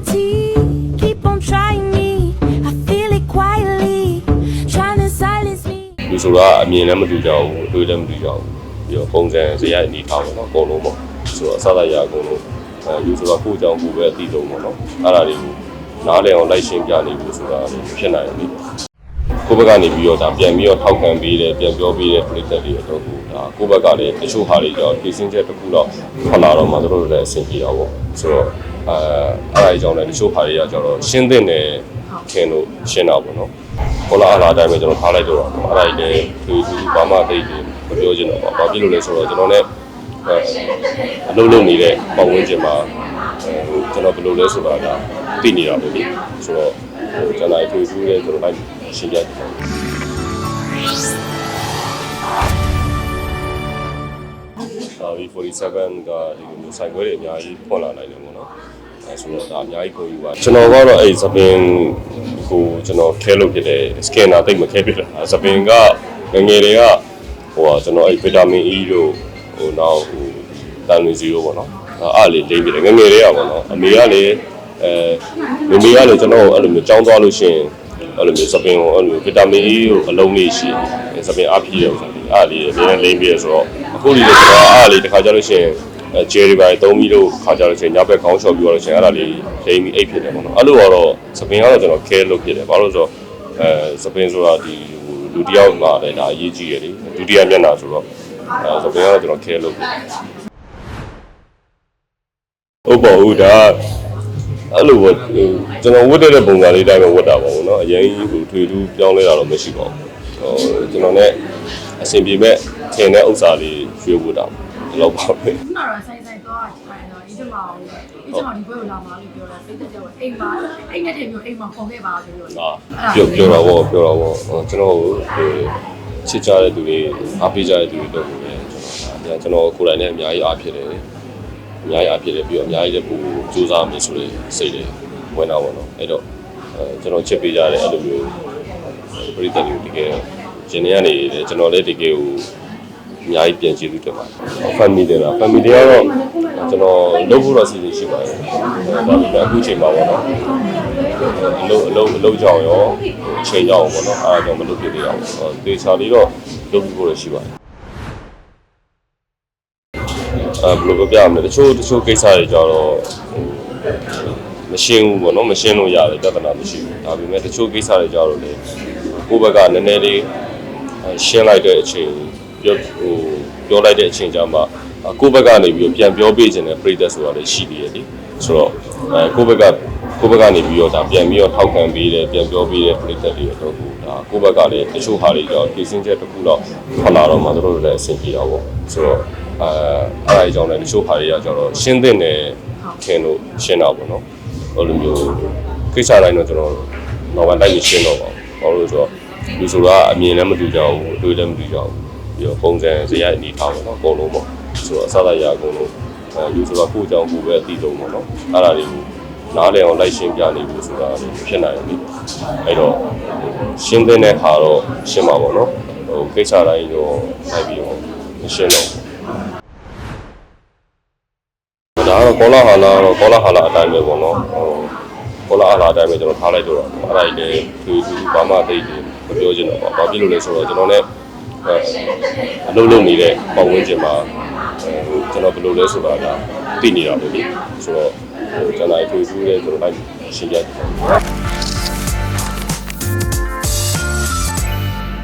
reality. Keep on trying me. I feel it quietly, trying to silence me. လူဆိုတာအမြင်လည်းမတူကြဘူးအတွေ့လည်းမတူကြဘူးပြီးတော့ပုံစံဇယအနေထားပေါ့နော်အကုန်လုံးပေါ့ဆိုတော့အစသာရအကုန်လုံးအဲလူဆိုတာကိုယ့်အကြောင်းကိုယ်ပဲအသိဆုံးပေါ့နော်အဲ့ဒါတွေကိုနားလည်အောင်လိုက်ရှင်းပြနေလို့ဆိုတာလည်းဖြစ်နိုင်တယ်လေကိုယ့်ဘက်ကနေပြီးတော့ဒါပြန်ပြီးတော့ထောက်ခံပေးတယ်ပြန်ပြောပေးတဲ့ပြည်သက်တွေအတော့ကိုဒါကိုယ့်ဘက်ကလည်းတချို့ဟာတွေတော့ပြင်ဆင်ချက်တစ်ခုတော့ထွက်လာတော့မှတို့တို့လည်းအဆင်ပြေတာပေါ့ဆိုတော့ အဲအဲ့ဒါကြောင့်လည်းတချို့ဟာတွေကကျတော့ရှင်းတဲ့နယ်ခင်လို့ရှင်းတာပေါ့နော်ခေါ်လာအလားတိုင်းပဲကျွန်တော်ထားလိုက်တော့တာပေါ့အဲ့ဒါကြီးလည်းသူသူဘာမှသိတယ်မပြောချင်တော့ပါဘာဖြစ်လို့လဲဆိုတော့ကျွန်တော်လည်းအဲအလုပ်လုပ်နေတဲ့ပတ်ဝန်းကျင်မှာအဲကျွန်တော်ဘယ်လိုလဲဆိုတာကသိနေတာပဲလေဆိုတော့ဟိုကျွန်တော်သူသူလည်းကျွန်တော်လိုက်ရှင်းပြတယ်ပေါ့ဒါ V47 ကဒီလိုမျိုးဆိုင်ခွဲတွေအများကြီးဖွင့်လာနိုင်တယ်ပေါ့ နော်အဲဆိုတော့ဒါအများကြီးကိုယူပါကျွန်တော်ကတော့အဲ့စပင်ကိုကျွန်တော်ခဲလုပ်ဖြစ်တယ် scanner တိတ်မခဲဖြစ်တာစပင်ကငယ်ငယ်တွေကဟိုကကျွန်တော်အဲ့ vitamin E တို့ဟိုနောက်ဟိုတန်လွင်စီတို့ပေါ့နော်အဲ့လေးလိမ့်ပြတယ်ငယ်ငယ်တွေကပေါ့နော်အမေကလည်းအဲမမေကလည်းကျွန်တော်အဲ့လိုမျိုးကြောင်းသွားလို့ရှိရင်အဲ့လိုမျိုးစပင်ကိုအဲ့လိုဗီတာမင် E ကိုအလုံးလေးရှိတယ်စပင်အပြည့်တယ်ဥစ္စာလေးအဲ့လေးအများနဲ့လိမ့်ပြရဆိုတော့အခုလေးလည်းကျွန်တော်အဲ့လေးတစ်ခါကြလို့ရှိရင် အဲဂျယ်ရီပိုင်းသုံးပြီးတော့ခါကြလို့ရှိရင်ညဘက်ခေါင်းလျှော်ပြီးတော့လို့ရှိရင်အဲ့ဒါလေးလိမ့်ပြီးအိတ်ဖြစ်တယ်ပေါ့နော်အဲ့လိုတော့စပင်ကတော့ကျွန်တော်ခဲလုပ်ဖြစ်တယ်ဘာလို့လဲဆိုတော့အဲစပင်ဆိုတာဒီလူတစ်ယောက်မှာလည်းဒါအရေးကြီးရလေဒုတိယမျက်နှာဆိုတော့အဲစပင်ကတော့ကျွန်တော်ခဲလုပ်ဖြစ်တယ်ဟုတ်ပါဘူးဒါအဲ့လိုပေါ့ဟိုကျွန်တော်ဝတ်တဲ့ပုံစံလေးတိုင်းပဲဝတ်တာပါဘူးเนาะအရင်ဟိုထွေထူးပြောင်းလဲတာတော့မရှိပါဘူးဟိုကျွန်တော် ਨੇ အဆင်ပြေမဲ့ ထင်တဲ့ဥစ္စာလေးရွှေ့ဖို့တာဒီလောက်ပါပဲခုနကတော့ဆိုင်ဆိုင်တော့ခိုင်းတော့ဒီကျမကိုဒီကျမဒီဘွဲကိုလာမှာလို့ပြောတာစိတ်သက်ကြောအိမ်မှာအိမ်နဲ့တည်းမျိုးအိမ်မှာခေါ်ခဲ့ပါဆိုလို့ဟာပြောပြောတော့ဗောပြောတော့ဗောဟိုကျွန်တော်ဟိုချစ်ကြတဲ့သူတွေအားပေးကြတဲ့သူတွေတော့ကိုလည်းကျွန်တော်ကျွန်တော်ကိုယ်တိုင်လည်းအများကြီးအားဖြစ်တယ်အများကြီးအားဖြစ်တယ်ပြီးတော့အများကြီးလည်းပူစူးစမ်းမယ်ဆိုတဲ့စိတ်တွေဝင်တာဗောနော်အဲ့တော့အဲကျွန်တော်ချစ်ပေးကြတဲ့အဲ့လိုမျိုးပရိသတ်တွေတကယ်ရှင်နေရနေတယ်ကျွန်တော်လည်းတကယ်ကို အများကြီးပြန်ကြည့်လို့တက်ပါတယ် family တွေလား family တွေကတော့ကျွန်တော်လုပ်ဖို့တော့စီစဉ်ရှိပါတယ်ဒါပေမဲ့အခုချိန်မှာပေါ့နော်အလုံးအလုံးအလုံးကြောင်ရောအချိန်ကြောင်ပေါ့နော်အားကြောင့်မလုပ်ဖြစ်သေးအောင်ဒေချာလေးတော့လုပ်ပြီးဖို့ရရှိပါတယ်အဲဘယ်လိုပြောပြမလဲတချို့တချို့ကိစ္စတွေကြတော့မရှင်းဘူးပေါ့နော်မရှင်းလို့ရတယ်ပြဿနာမရှိဘူးဒါပေမဲ့တချို့ကိစ္စတွေကြတော့လေကိုယ့်ဘက်ကနည်းနည်းလေးရှင်းလိုက်တဲ့အချိန် ပြောဟိုပြောလိုက်တဲ့အချိန်ကြမှာကိုယ့်ဘက်ကနေပြီးပြန်ပြောပေးခြင်းနဲ့ပြိသက်ဆိုတာလည်းရှိသေးတယ်လေဆိုတော့အဲကိုယ့်ဘက်ကကိုယ့်ဘက်ကနေပြီးတော့ဒါပြန်ပြီးတော့ထောက်ခံပေးတယ်ပြန်ပြောပေးတဲ့ပြိသက်တွေတော့ကိုဒါကိုယ့်ဘက်ကလည်းတချို့ဟာတွေတော့ပြင်ဆင်ချက်တစ်ခုတော့ထွက်လာတော့မှတို့လည်းအဆင်ပြေတာပေါ့ဆိုတော့အဲအဲ့ဒါကြောင့်လည်းတချို့ဟာတွေကကျတော့ရှင်းတဲ့နယ်ခင်လို့ရှင်းတာပေါ့နော်ဟိုလိုမျိုးကိစ္စတိုင်းတော့ကျွန်တော်တော့ဘာလိုက်မရှင်းတော့ပါဘူးဘာလို့လဲဆိုတော့လူဆိုတာအမြင်လည်းမတူကြဘူးအတွေ့လည်းမတူကြဘူး ပြီးတော့ပုံစံဇယအနေထားပေါ့နော်အကုန်လုံးပေါ့ဆိုတော့အစသာရအကုန်လုံးအဲလူဆိုတာကိုယ့်အကြောင်းကိုယ်ပဲအသိဆုံးပေါ့နော်အဲ့ဒါတွေကိုနားလည်အောင်လိုက်ရှင်းပြနေလို့ဆိုတာလည်းဖြစ်နိုင်တယ်လေအဲ့တော့ရှင်းတဲ့ဟာတော့ရှင်းပါပေါ့နော်ဟိုကိစ္စတိုင်းတော့လိုက်ပြီးတော့မရှင်းတော့ဘူးဒါကတော့ကောလာဟာလာတော့ကောလာဟာလာအတိုင်းပဲပေါ့နော်ဟိုကောလာဟာလာအတိုင်းပဲကျွန်တော်ထားလိုက်တော့တာအဲ့ဒါကြီးလည်းသူသူဘာမှသိတယ်မပြောချင်တော့ပါဘာဖြစ်လို့လဲဆိုတော့ကျွန်တော်လည်း အဲအလုပ်လုပ်နေတဲ့ပတ်ဝန်းကျင်မှာအဲဟိုကျွန်တော်ဘယ်လိုလဲဆိုတာကသိနေတာပဲလေဆိုတော့ဟိုကျွန်တော်သူသူလည်းကျွန်တော်လိုက်ရှင်းပြတယ်